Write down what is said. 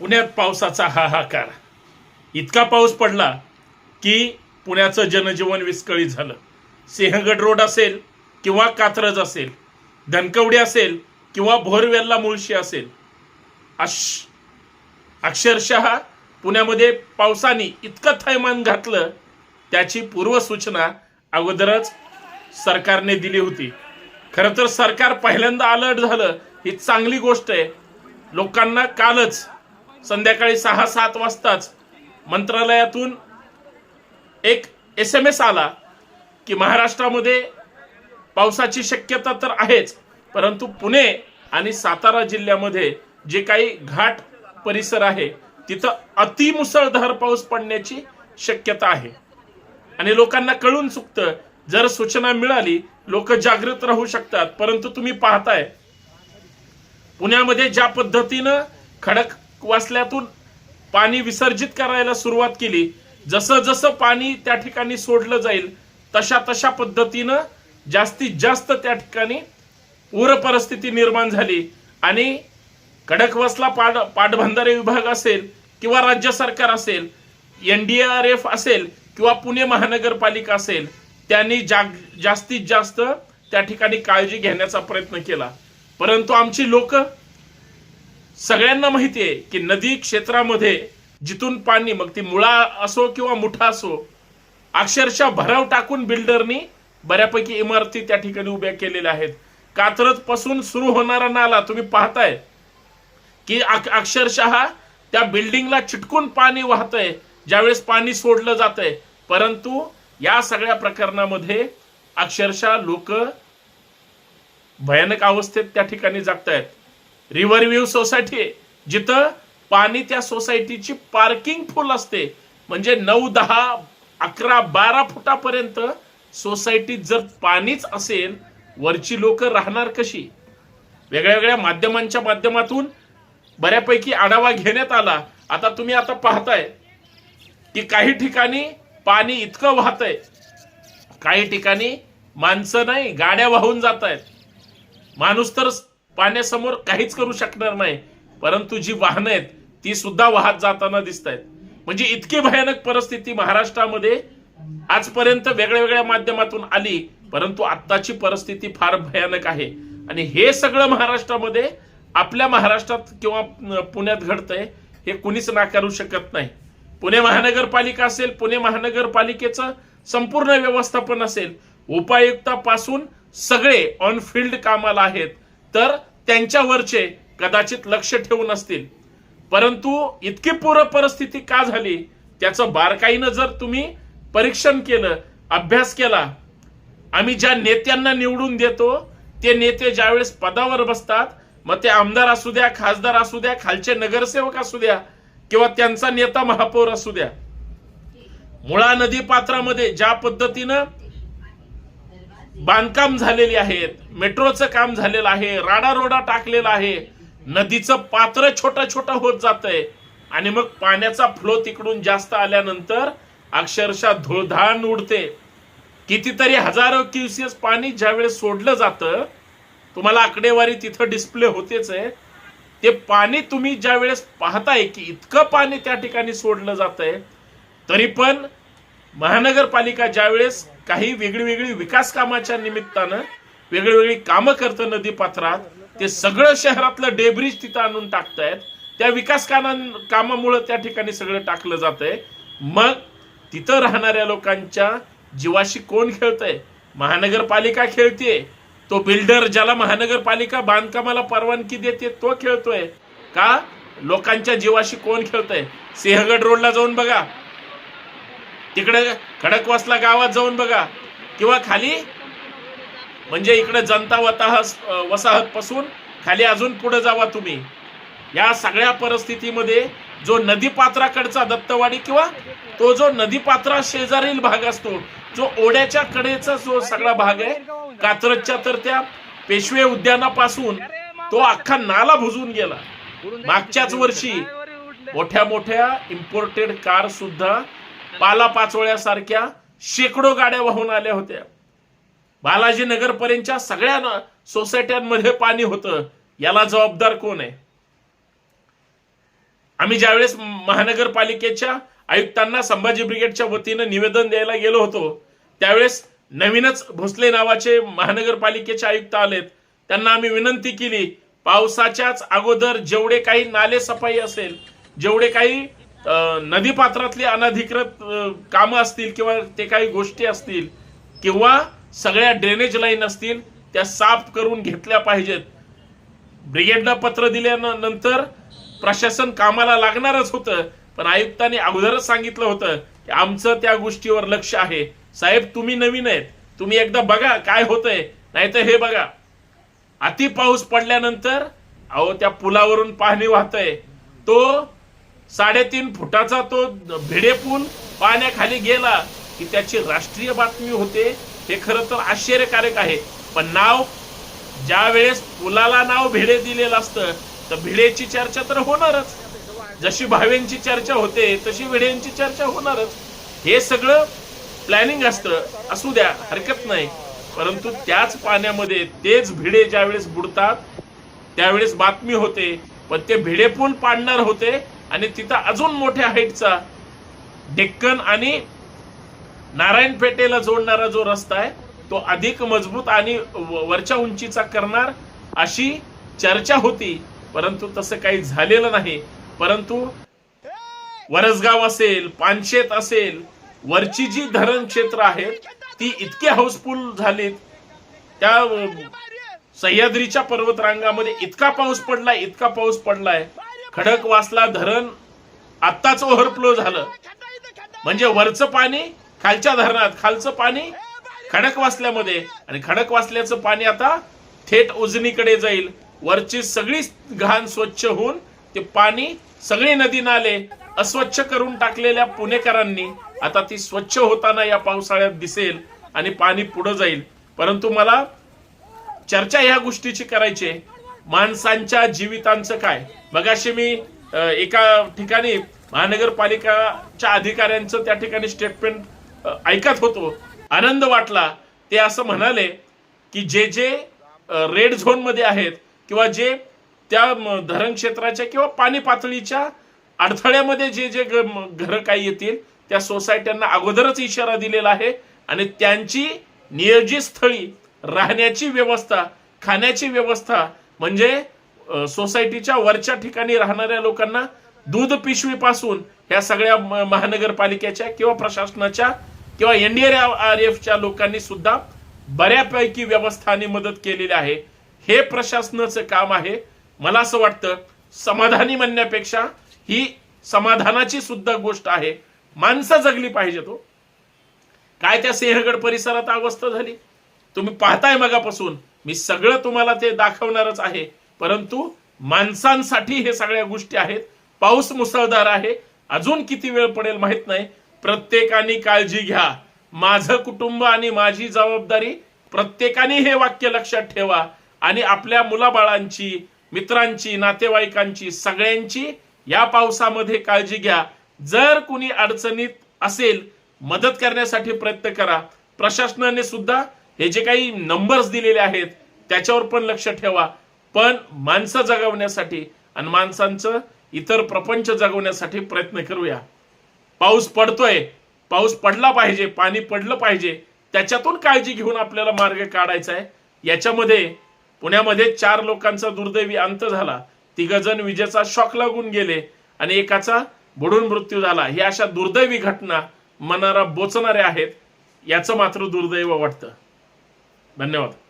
पुण्यात पावसाचा हाहाकार. इतका पाऊस पडला की पुण्याचं जनजीवन विस्कळीत झालं. सिंहगड रोड असेल किंवा कात्रज असेल धनकवडी असेल किंवा भोरवेलला मुळशी असेल अश अक्षरशः पुण्यामध्ये पावसाने इतकं थैमान घातलं त्याची पूर्वसूचना अगोदरच सरकारने दिली होती. खरं तर सरकार पहिल्यांदा अलर्ट झालं. ही चांगली गोष्ट आहे. लोकांना कालच संध्याकाळी सहा सात वाजताच मंत्रालयातून एक एस एम एस आला की महाराष्ट्रामध्ये पावसाची शक्यता तर आहेच परंतु पुणे आणि सातारा जिल्ह्यामध्ये जे काही घाट परिसर आहे तिथं अतिमुसळधार पाऊस पडण्याची शक्यता आहे. आणि लोकांना कळून चुकतं जर सूचना मिळाली लोक जागृत राहू शकतात परंतु तुम्ही पाहताय पुण्यामध्ये ज्या पद्धतीनं खडक वासल्यातून पाणी विसर्जित करायला सुरुवात केली. जसं जसं पाणी त्या ठिकाणी सोडलं जाईल तशा तशा पद्धतीनं जास्तीत जास्त त्या ठिकाणी पूर परिस्थिती निर्माण झाली. आणि खडकवासला पाड पाटबंधारे विभाग असेल किंवा राज्य सरकार असेल एन डी आर एफ असेल किंवा पुणे महानगरपालिका असेल त्यांनी जाग जास्तीत जास्त त्या ठिकाणी काळजी घेण्याचा प्रयत्न केला. परंतु आमची लोक सगळ्यांना माहिती आहे की नदी क्षेत्रामध्ये जिथून पाणी मग ती मुळा असो किंवा मुठा असो अक्षरशः भराव टाकून बिल्डरनी बऱ्यापैकी इमारती त्या ठिकाणी उभ्या केलेल्या आहेत. कात्रजपासून सुरू होणारा नाला तुम्ही पाहताय की अक्षरशः त्या बिल्डिंगला चिटकून पाणी वाहतंय ज्यावेळेस पाणी सोडलं जातंय. परंतु या सगळ्या प्रकरणामध्ये अक्षरशः लोक भयानक अवस्थेत त्या ठिकाणी जगतायत. रिव्हर व्ह्यू सोसायटी आहे, जिथं पाणी त्या सोसायटीची पार्किंग फुल असते. म्हणजे नऊ दहा अकरा बारा फुटापर्यंत सोसायटीत जर पाणीच असेल वरची लोक राहणार कशी? वेगळ्या वेगळ्या माध्यमांच्या माध्यमातून बऱ्यापैकी आढावा घेण्यात आला. आता तुम्ही आता पाहताय की काही ठिकाणी पाणी इतकं वाहतंय. काही ठिकाणी माणसं नाही गाड्या वाहून जात आहेत माणूस तर पाण्यासमोर काहीच करू शकणार नाही. परंतु जी वाहनं आहेत ती सुद्धा वाहत जाताना दिसत आहेत म्हणजे इतकी भयानक परिस्थिती महाराष्ट्रामध्ये आजपर्यंत वेगळ्या वेगळ्या माध्यमातून आली परंतु आत्ताची परिस्थिती फार भयानक आहे. आणि हे सगळं महाराष्ट्रामध्ये आपल्या महाराष्ट्रात किंवा पुण्यात घडतंय हे कुणीच नाकारू शकत नाही. पुणे महानगरपालिका असेल पुणे महानगरपालिकेचं संपूर्ण व्यवस्थापन असेल उपायुक्तापासून सगळे ऑन फील्ड कामाला आहेत. तर त्यांच्यावरचे कदाचित लक्ष ठेवून असतील. परंतु इतकी पूर परिस्थिती का झाली? त्याचं बारकाईनं जर तुम्ही परीक्षण केलं अभ्यास केला आम्ही ज्या नेत्यांना निवडून देतो ते नेते ज्यावेळेस पदावर बसतात मग ते आमदार असू द्या खासदार असू द्या खालचे नगरसेवक असू द्या किंवा त्यांचा नेता महापौर असू द्या. मुळा नदी पात्रामध्ये ज्या पद्धतीनं बांधकाम झालेली आहेत मेट्रोचं काम झालेलं आहे राडा रोडा टाकलेला आहे. नदीचं पात्र छोटं छोटं होत जातंय. आणि मग पाण्याचा फ्लो तिकडून जास्त आल्यानंतर अक्षरशः धुळधाण उडते. कितीतरी हजारो क्युसियस पाणी ज्यावेळेस सोडलं जातं तुम्हाला आकडेवारी तिथं डिस्प्ले होतेच आहे. ते पाणी तुम्ही ज्यावेळेस पाहताय की इतकं पाणी त्या ठिकाणी सोडलं जात आहे तरी पण महानगरपालिका ज्यावेळेस काही वेगळी वेगळी विकास कामाच्या निमित्तानं वेगळी वेगळी कामं करतं नदीपात्रात ते सगळं शहरातलं डेब्रिज तिथं आणून टाकतायत. त्या विकास काना कामामुळं त्या ठिकाणी सगळं टाकलं जातंय. मग तिथं राहणाऱ्या लोकांच्या जीवाशी कोण खेळतंय? महानगरपालिका खेळतीये. तो बिल्डर ज्याला महानगरपालिका बांधकामाला परवानगी देते तो खेळतोय. का? लोकांच्या जीवाशी कोण खेळतंय? सिंहगड रोडला जाऊन बघा. तिकडे खडकवासला गावात जाऊन बघा. किंवा खाली म्हणजे इकडे जनता वताहत वसाहत पासून खाली अजून पुढे जावा तुम्ही. या सगळ्या परिस्थितीमध्ये जो नदीपात्राकडचा दत्तवाडी किंवा तो जो नदीपात्रा शेजारील भाग असतो जो ओढ्याच्या कडेचा जो सगळा भाग आहे कात्रजच्या तर त्या पेशवे उद्यानापासून तो अख्खा नाला भुजून गेला. मागच्याच वर्षी मोठ्या मोठ्या इम्पोर्टेड कार सुद्धा पालापाचोळ्यासारख्या शेकडो गाड्या वाहून आल्या होत्या. बालाजी नगरपर्यंतच्या सगळ्या सोसायट्यांमध्ये पाणी होतं. याला जबाबदार कोण आहे? आम्ही ज्यावेळेस महानगरपालिकेच्या आयुक्तांना संभाजी ब्रिगेडच्या वतीनं निवेदन द्यायला गेलो होतो त्यावेळेस नवीनच भोसले नावाचे महानगरपालिकेचे आयुक्त आलेत. त्यांना आम्ही विनंती केली पावसाच्याच अगोदर जेवढे काही नाले सफाई असेल जेवढे काही नदीपात्रातली अनधिकृत कामं असतील किंवा ते काही गोष्टी असतील किंवा सगळ्या ड्रेनेज लाईन असतील त्या साफ करून घेतल्या पाहिजेत. ब्रिगेडनं पत्र दिल्यानंतर प्रशासन कामाला लागणारच होतं पण आयुक्तांनी अगोदरच सांगितलं होतं की आमचं त्या गोष्टीवर लक्ष आहे. साहेब तुम्ही नवीन आहेत. तुम्ही एकदा बघा काय होतंय. नाहीतर हे बघा. अति पाऊस पडल्यानंतर अहो त्या पुलावरून पाणी वाहतय. तो साडेतीन फुटाचा तो भिडेपून पाण्याखाली गेला की त्याची राष्ट्रीय बातमी होते. हे खरं तर आश्चर्यकारक आहे. पण नाव ज्या वेळेस पुलाला नाव भिडे दिलेलं असतं तर भिडेची चर्चा तर होणारच. जशी भावेंची चर्चा होते तशी भिडेंची चर्चा होणारच. हे सगळं प्लॅनिंग असतं. असू द्या हरकत नाही. परंतु त्याच पाण्यामध्ये तेच भिडे ज्यावेळेस बुडतात त्यावेळेस बातमी होते. पण ते भिडे पूल पाडणार होते आणि तिथं अजून मोठ्या हाईटचा डेक्कन आणि नारायण पेठेला जोडणारा जो रस्ता आहे तो अधिक मजबूत आणि वरच्या उंचीचा करणार अशी चर्चा होती. परंतु तसं काही झालेलं नाही. परंतु वरसगाव असेल पानशेत असेल वरची जी धरण क्षेत्र आहेत ती इतकी हाऊसफुल झालीत. त्या सह्याद्रीच्या पर्वतरांगामध्ये इतका पाऊस पडलाय इतका पाऊस पडलाय. खडकवासला धरण आत्ताच ओव्हरफ्लो झालं. म्हणजे वरचं पाणी खालच्या धरणात खालचं पाणी खडकवासल्यामध्ये आणि खडकवासल्याचं पाणी आता थेट उजनीकडे जाईल. वरची सगळी घाण स्वच्छ होऊन ते पाणी सगळे नदी नाले अस्वच्छ करून टाकलेल्या पुणेकरांनी आता ती स्वच्छ होताना या पावसाळ्यात दिसेल आणि पाणी पुढे जाईल. परंतु मला चर्चा ह्या गोष्टीची करायची आहे. माणसांच्या जीवितांचं काय? मगाशी मी एका ठिकाणी महानगरपालिकाच्या अधिकाऱ्यांचं त्या ठिकाणी स्टेटमेंट ऐकत होतो. आनंद वाटला. ते असं म्हणाले की जे जे रेड झोनमध्ये आहेत किंवा जे त्या धरण क्षेत्राच्या किंवा पाणी पातळीच्या अडथळ्यामध्ये जे जे घर काही येतील त्या सोसायट्यांना अगोदरच इशारा दिलेला आहे आणि त्यांची नियोजित स्थळी राहण्याची व्यवस्था खाण्याची व्यवस्था म्हणजे सोसायटीच्या वरच्या ठिकाणी राहणाऱ्या लोकांना दूध पिशवीपासून ह्या सगळ्या महानगरपालिकेच्या किंवा प्रशासनाच्या किंवा एनडीआरएफच्या लोकांनी सुद्धा बऱ्यापैकी व्यवस्था आणि मदत केलेली आहे. हे प्रशासनाचं काम आहे. मला असं वाटतं समाधानी म्हणण्यापेक्षा ही समाधानाची सुद्धा गोष्ट आहे. माणसं जगली पाहिजे तो हो. काय त्या सिंहगड परिसरात अवस्था झाली? तुम्ही पाहताय मगापासून. मी सगळं तुम्हाला ते दाखवणारच आहे. परंतु माणसांसाठी हे सगळ्या गोष्टी आहेत. पाऊस मुसळधार आहे. अजून किती वेळ पडेल माहीत नाही. प्रत्येकाने काळजी घ्या. माझं कुटुंब आणि माझी जबाबदारी प्रत्येकाने हे वाक्य लक्षात ठेवा. आणि आपल्या मुलाबाळांची मित्रांची नातेवाईकांची सगळ्यांची या पावसामध्ये काळजी घ्या. जर कुणी अडचणीत असेल मदत करण्यासाठी प्रयत्न करा. प्रशासनाने सुद्धा हे जे काही नंबर्स दिलेले आहेत त्याच्यावर पण लक्ष ठेवा. पण माणसं जगवण्यासाठी आणि माणसांचं इतर प्रपंच जगवण्यासाठी प्रयत्न करूया. पाऊस पडतोय. पाऊस पडला पाहिजे पाणी पडलं पाहिजे. त्याच्यातून काळजी घेऊन आपल्याला मार्ग काढायचा आहे. याच्यामध्ये पुण्यामध्ये चार लोकांचा दुर्दैवी अंत झाला. तिघ जण विजेचा शॉक लागून गेले आणि एकाचा बुडून मृत्यू झाला. ही अशा दुर्दैवी घटना मनाला बोचणाऱ्या आहेत याचं मात्र दुर्दैव वाटतं. धन्यवाद.